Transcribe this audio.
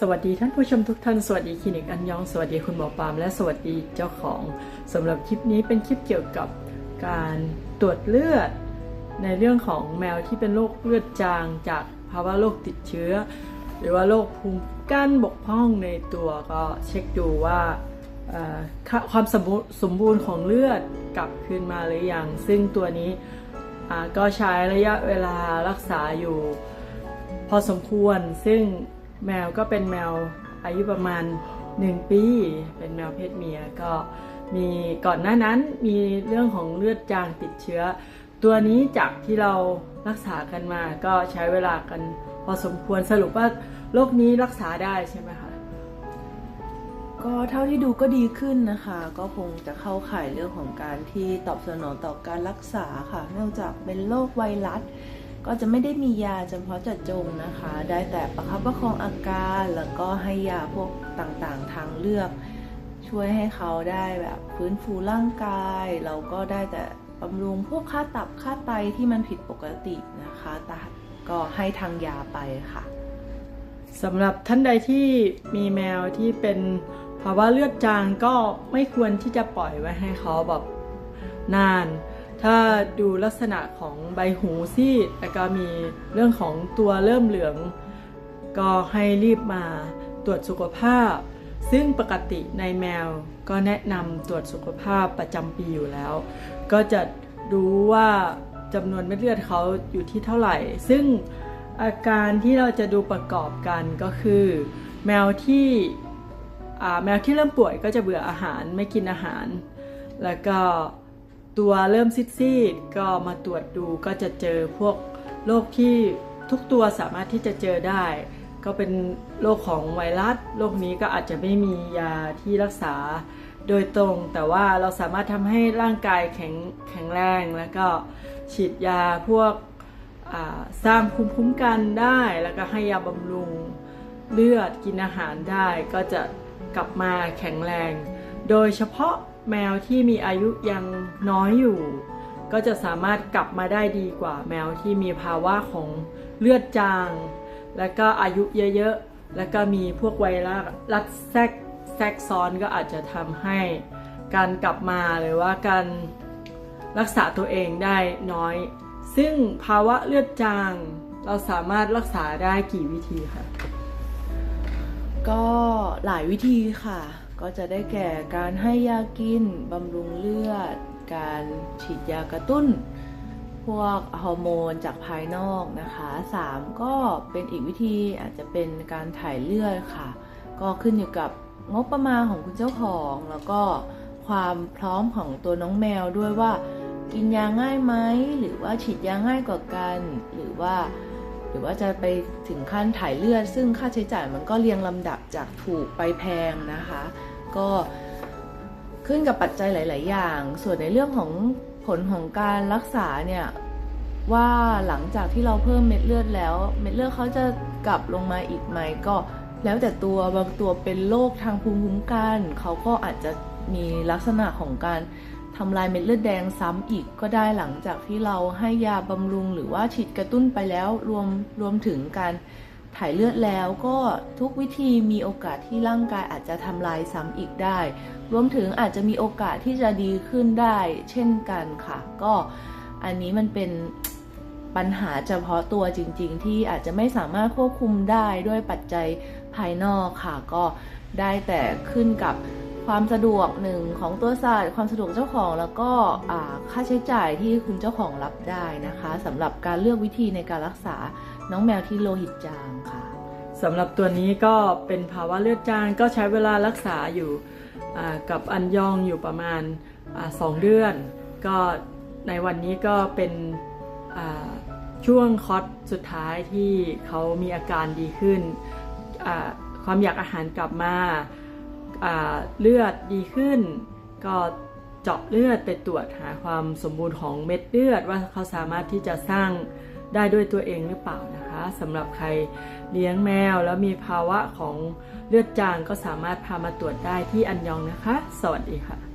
สวัสดีท่านผู้ชมทุกท่าน สวัสดีคลินิกอันยอง สวัสดีคุณหมอปามและสวัสดีเจ้าของสำหรับคลิปนี้เป็นคลิปเกี่ยวกับการตรวจเลือด ในเรื่องของแมวที่เป็นโรคเลือดจางจากภาวะโรคติดเชื้อ หรือว่าโรคภูมิกั้นบกพร่องในตัวก็เช็คดูว่าความสมบูรณ์สมบูรณ์ของเลือดกลับคืนมาหรือยังซึ่งตัวนี้ก็ใช้ระยะเวลารักษาอยู่ พอสมควรซึ่ง แมวก็เป็นแมวอายุประมาณ 1 ปี เป็นแมวเพศเมียก็มีก่อนหน้านั้นมีเรื่องของเลือดจางติดเชื้อ ตัวนี้จากที่เรารักษากันมาก็ใช้เวลากันพอสมควรสรุปว่าโรคนี้รักษาได้ใช่ไหมคะก็เท่าที่ดูก็ดีขึ้นนะคะ ก็คงจะเข้าข่ายเรื่องของการที่ตอบสนองต่อการรักษาค่ะ เนื่องจากเป็นโรคไวรัส ก็จะไม่ได้มียาเฉพาะเจาะจงนะคะ ได้แต่ประคับประคองอาการแล้วก็ให้ยาพวกต่างๆทางเลือก ช่วยให้เขาได้แบบฟื้นฟูร่างกาย เราก็ได้แต่บำรุงพวกค่าตับค่าไตที่มันผิดปกตินะคะแต่ก็ให้ทางยาไปค่ะสำหรับท่านใดที่มีแมวที่เป็นภาวะเลือดจางก็ไม่ควรที่จะปล่อยไว้ให้เขาแบบนาน ถ้าดูลักษณะของใบหูซีดแล้วก็มีเรื่องของตัวเริ่มเหลือง ก็ให้รีบมาตรวจสุขภาพ ซึ่งปกติในแมวก็แนะนำตรวจสุขภาพประจำปีอยู่แล้ว ก็จะดูว่าจำนวนเม็ดเลือดเขาอยู่ที่เท่าไหร่ ซึ่งอาการที่เราจะดูประกอบกันก็คือ แมวที่แมวที่เริ่มป่วยก็จะเบื่ออาหารไม่กินอาหาร แล้วก็ ตัวเริ่มซีดๆก็มาตรวจดูก็จะเจอพวกโรคที่ทุกตัวสามารถที่จะเจอได้ ก็เป็นโรคของไวรัสโรคนี้ก็อาจจะไม่มียาที่รักษาโดยตรง แต่ว่าเราสามารถทำให้ร่างกายแข็งแข็งแรงแล้วก็ฉีดยาพวกสร้างภูมิคุ้มกันได้ แล้วก็ให้ยาบำรุงเลือดกินอาหารได้ ก็จะกลับมาแข็งแรง โดยเฉพาะ แมวที่มีอายุยังน้อยอยู่ ก็จะสามารถกลับมาได้ดีกว่า แมวที่มีภาวะของเลือดจาง แล้วก็อายุเยอะๆ แล้วก็มีพวกไวรัสแทรกแทรกซ้อนก็อาจจะทำให้การกลับมาหรือว่าการรักษาตัวเองได้น้อย ซึ่งภาวะเลือดจาง เราสามารถรักษาได้กี่วิธีคะ ก็หลายวิธีค่ะ ก็จะได้แก่การให้ยากินบำรุงเลือด การฉีดยากระตุ้น พวกฮอร์โมนจากภายนอกนะคะ 3 ก็เป็นอีกวิธีอาจจะเป็นการถ่ายเลือดค่ะ ก็ขึ้นอยู่กับงบประมาณของคุณเจ้าของแล้วก็ความพร้อมของตัวน้องแมวด้วยว่า กินยาง่ายไหมหรือว่าฉีดยาง่ายกว่ากัน หรือว่า หรือว่าจะไปถึงขั้นถ่ายเลือด ซึ่งค่าใช้จ่ายมันก็เรียงลำดับจากถูกไปแพงนะคะ ก็ขึ้นกับปัจจัยหลาย ๆ อย่าง ส่วนในเรื่องของผลของการรักษาเนี่ยว่าหลังจากที่เราเพิ่มเม็ดเลือดแล้ว เม็ดเลือดเขาจะกลับลงมาอีกไหมก็แล้วแต่ตัวบางตัวเป็นโรคทางภูมิคุ้มกันเขาก็อาจจะมีลักษณะของการ ทำลายเม็ดเลือดแดงซ้ำอีกก็ได้หลังจากที่เราให้ยาบำรุง หรือว่าฉีดกระตุ้นไปแล้วรวมรวมถึงการถ่ายเลือดแล้วก็ทุกวิธีมีโอกาสที่ร่างกายอาจจะทำลายซ้ำอีกได้ รวมถึงอาจจะมีโอกาสที่จะดีขึ้นได้ เช่นกันค่ะ ก็อันนี้มันเป็นปัญหาเฉพาะตัวจริง ๆ ที่อาจจะไม่สามารถควบคุมได้ด้วยปัจจัยภายนอกค่ะ ก็ได้แต่ขึ้นกับ ความสะดวกหนึ่งของตัวสัตว์ความสะดวกเจ้าของแล้วก็ค่าใช้จ่ายที่คุณเจ้าของรับได้นะคะสำหรับการเลือกวิธีในการรักษาน้องแมวที่โลหิตจางค่ะสำหรับตัวนี้ก็เป็นภาวะเลือดจางก็ใช้เวลารักษาอยู่กับอันยองอยู่ประมาณอสองเดือน ก็ในวันนี้ก็เป็นช่วงคอสสุดท้ายที่เขามีอาการดีขึ้นความอยากอาหารกลับมา เลือดดีขึ้น ก็เจาะเลือดไปตรวจหาความสมบูรณ์ของเม็ดเลือด ว่าเขาสามารถที่จะสร้างได้ด้วยตัวเองหรือเปล่านะคะสำหรับใครเลี้ยงแมวแล้วมีภาวะของเลือดจางก็สามารถพามาตรวจได้ที่อันยองนะคะ สวัสดีค่ะ